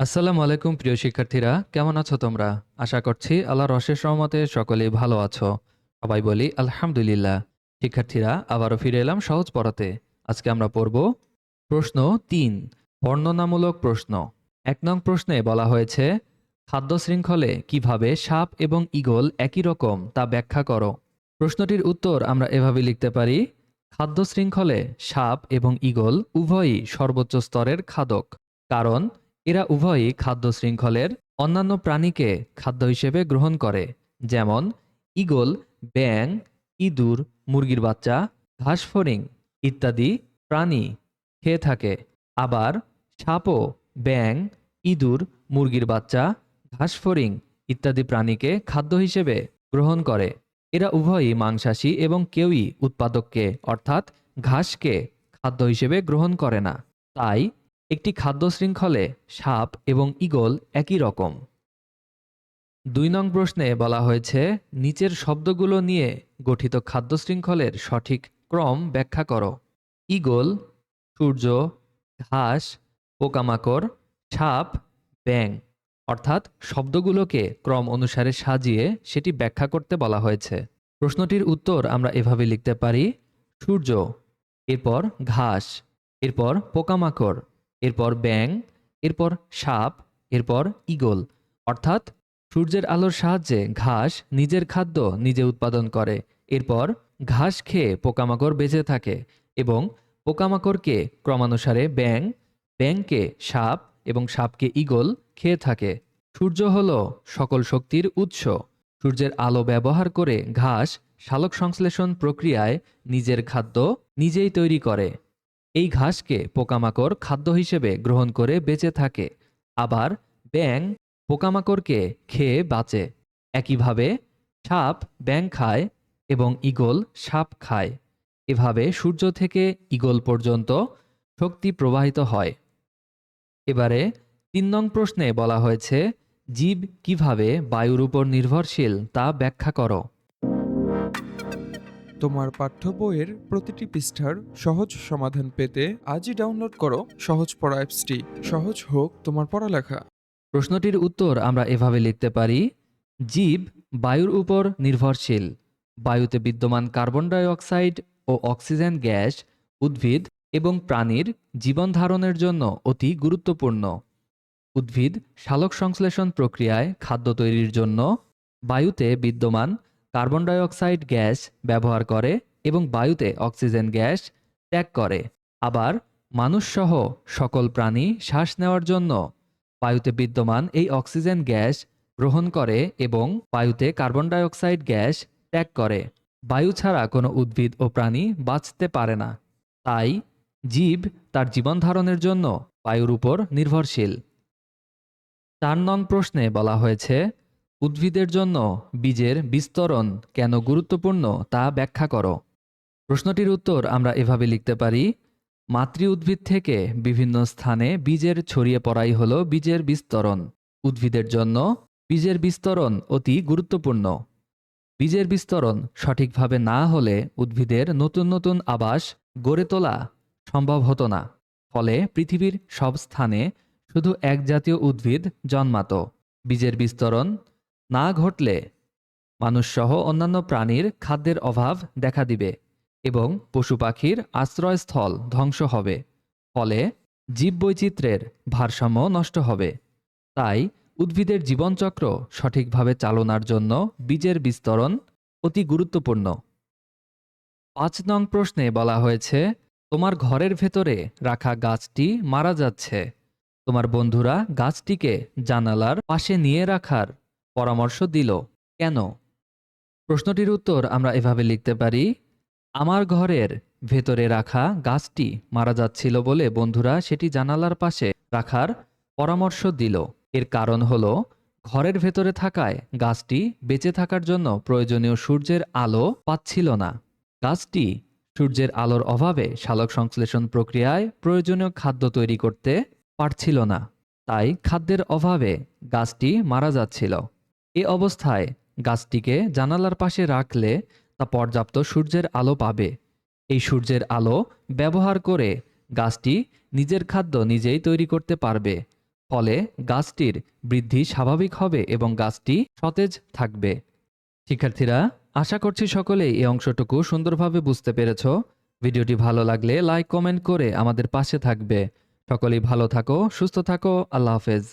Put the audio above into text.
আসসালামু আলাইকুম, প্রিয় শিক্ষার্থীরা। কেমন আছো তোমরা? আশা করছি আল্লাহর অশেষ রহমতে সকলে ভালো আছো। সবাই বলি, আলহামদুলিল্লাহ। শিক্ষার্থীরা, আবারও ফিরে এলাম সহজ পড়াতে। আজকে আমরা পড়ব প্রশ্ন তিন, বর্ণনামূলক প্রশ্ন। এক নং প্রশ্নে বলা হয়েছে, খাদ্য শৃঙ্খলে কীভাবে সাপ এবং ঈগল একই রকম তা ব্যাখ্যা করো? প্রশ্নটির উত্তর আমরা এভাবে লিখতে পারি, খাদ্য শৃঙ্খলে সাপ এবং ঈগল উভয়ই সর্বোচ্চ স্তরের খাদক। কারণ এরা উভয়ই খাদ্য শৃঙ্খলের অন্যান্য প্রাণীকে খাদ্য হিসেবে গ্রহণ করে, যেমন ঈগল ব্যাং ইঁদুর, মুরগির বাচ্চা, ঘাসফড়িং ইত্যাদি প্রাণী খেয়ে থাকে। আবার সাপও ব্যাং ইঁদুর, মুরগির বাচ্চা, ঘাসফড়িং ইত্যাদি প্রাণীকে খাদ্য হিসেবে গ্রহণ করে। এরা উভয়ই মাংসাশী এবং কেউই উৎপাদককে, অর্থাৎ ঘাসকে, খাদ্য হিসেবে গ্রহণ করে না। তাই একটি খাদ্য শৃঙ্খলে সাপ এবং ঈগল একই রকম। দুই নং প্রশ্নে বলা হয়েছে, নিচের শব্দগুলো নিয়ে গঠিত খাদ্য শৃঙ্খলের সঠিক ক্রম ব্যাখ্যা করো। ঈগল, সূর্য, ঘাস, পোকামাকড়, সাপ ব্যাং অর্থাৎ শব্দগুলোকে ক্রম অনুসারে সাজিয়ে সেটি ব্যাখ্যা করতে বলা হয়েছে। প্রশ্নটির উত্তর আমরা এভাবে লিখতে পারি, সূর্য, এরপর ঘাস, এরপর পোকামাকড়। এরপর ব্যাং এরপর সাপ, এরপর ঈগল। অর্থাৎ সূর্যের আলোর সাহায্যে ঘাস নিজের খাদ্য নিজে উৎপাদন করে। এরপর ঘাস খেয়ে পোকামাকড় বেঁচে থাকে এবং পোকামাকড়কে ক্রমানুসারে ব্যাং ব্যাংকে সাপ এবং সাপকে ঈগল খেয়ে থাকে। সূর্য হল সকল শক্তির উৎস। সূর্যের আলো ব্যবহার করে ঘাস সালোক সংশ্লেষণ প্রক্রিয়ায় নিজের খাদ্য নিজেই তৈরি করে। এই ঘাসকে পোকামাকড় খাদ্য হিসেবে গ্রহণ করে বেঁচে থাকে। আবার ব্যাং পোকামাকড়কে খেয়ে বাঁচে। একইভাবে সাপ ব্যাং খায় এবং ঈগল সাপ খায়। এভাবে সূর্য থেকে ঈগল পর্যন্ত শক্তি প্রবাহিত হয়। এবারে তিন নং প্রশ্নে বলা হয়েছে, জীব কীভাবে বায়ুর উপর নির্ভরশীল তা ব্যাখ্যা করো। তোমার পাঠ্য বইয়ের প্রতিটি পৃষ্ঠার সহজ সমাধান পেতে আজই ডাউনলোড করো সহজ পড়া অ্যাপসটি। সহজ হোক তোমার পড়ালেখা। প্রশ্নটির উত্তর আমরা এভাবে লিখতে পারি। জীব বায়ুর উপর নির্ভরশীল। বায়ুতে বিদ্যমান কার্বন ডাই অক্সাইড ও অক্সিজেন গ্যাস উদ্ভিদ এবং প্রাণীর জীবন ধারণের জন্য অতি গুরুত্বপূর্ণ। উদ্ভিদ সালোক সংশ্লেষণ প্রক্রিয়ায় খাদ্য তৈরির জন্য বায়ুতে বিদ্যমান কার্বন ডাইঅক্সাইড গ্যাস ব্যবহার করে এবং বায়ুতে অক্সিজেন গ্যাস ত্যাগ করে। আবার মানুষসহ সকল প্রাণী শ্বাস নেওয়ার জন্য বায়ুতে বিদ্যমান এই অক্সিজেন গ্যাস গ্রহণ করে এবং বায়ুতে কার্বন ডাই অক্সাইড গ্যাস ত্যাগ করে। বায়ু ছাড়া কোনো উদ্ভিদ ও প্রাণী বাঁচতে পারে না। তাই জীব তার জীবন ধারণের জন্য বায়ুর উপর নির্ভরশীল। চার নং প্রশ্নে বলা হয়েছে উদ্ভিদের জন্য বীজের বিস্তরণ কেন গুরুত্বপূর্ণ তা ব্যাখ্যা করো। প্রশ্নটির উত্তর আমরা এভাবে লিখতে পারি, মাতৃ উদ্ভিদ থেকে বিভিন্ন স্থানে বীজের ছড়িয়ে পড়াই হল বীজের বিস্তরণ। উদ্ভিদের জন্য বীজের বিস্তরণ অতি গুরুত্বপূর্ণ। বীজের বিস্তরণ সঠিকভাবে না হলে উদ্ভিদের নতুন নতুন আবাস গড়ে তোলা সম্ভব হতো না, ফলে পৃথিবীর সব স্থানে শুধু এক জাতীয় উদ্ভিদ জন্মাত। বীজের বিস্তরণ না ঘটলে মানুষসহ অন্যান্য প্রাণীর খাদ্যের অভাব দেখা দিবে এবং পশু পাখির আশ্রয়স্থল ধ্বংস হবে। ফলে জীববৈচিত্র্যের ভারসাম্য নষ্ট হবে। তাই উদ্ভিদের জীবনচক্র সঠিকভাবে চালনার জন্য বীজের বিস্তরণ অতি গুরুত্বপূর্ণ। পাঁচ নং প্রশ্নে বলা হয়েছে, তোমার ঘরের ভেতরে রাখা গাছটি মারা যাচ্ছে। তোমার বন্ধুরা গাছটিকে জানালার পাশে নিয়ে রাখার পরামর্শ দিল, কেন? প্রশ্নটির উত্তর আমরা এভাবে লিখতে পারি, আমার ঘরের ভেতরে রাখা গাছটি মারা যাচ্ছিল বলে বন্ধুরা সেটি জানালার পাশে রাখার পরামর্শ দিল। এর কারণ হল, ঘরের ভেতরে থাকায় গাছটি বেঁচে থাকার জন্য প্রয়োজনীয় সূর্যের আলো পাচ্ছিল না। গাছটি সূর্যের আলোর অভাবে সালোক সংশ্লেষণ প্রক্রিয়ায় প্রয়োজনীয় খাদ্য তৈরি করতে পারছিল না। তাই খাদ্যের অভাবে গাছটি মারা যাচ্ছিল। এ অবস্থায় গাছটিকে জানালার পাশে রাখলে তা পর্যাপ্ত সূর্যের আলো পাবে। এই সূর্যের আলো ব্যবহার করে গাছটি নিজের খাদ্য নিজেই তৈরি করতে পারবে। ফলে গাছটির বৃদ্ধি স্বাভাবিক হবে এবং গাছটি সতেজ থাকবে। শিক্ষার্থীরা, আশা করছি সকলেই এই অংশটুকু সুন্দরভাবে বুঝতে পেরেছ। ভিডিওটি ভালো লাগলে লাইক, কমেন্ট করে আমাদের পাশে থাকবে। সকলেই ভালো থাকো, সুস্থ থাকো, আল্লাহ হাফেজ।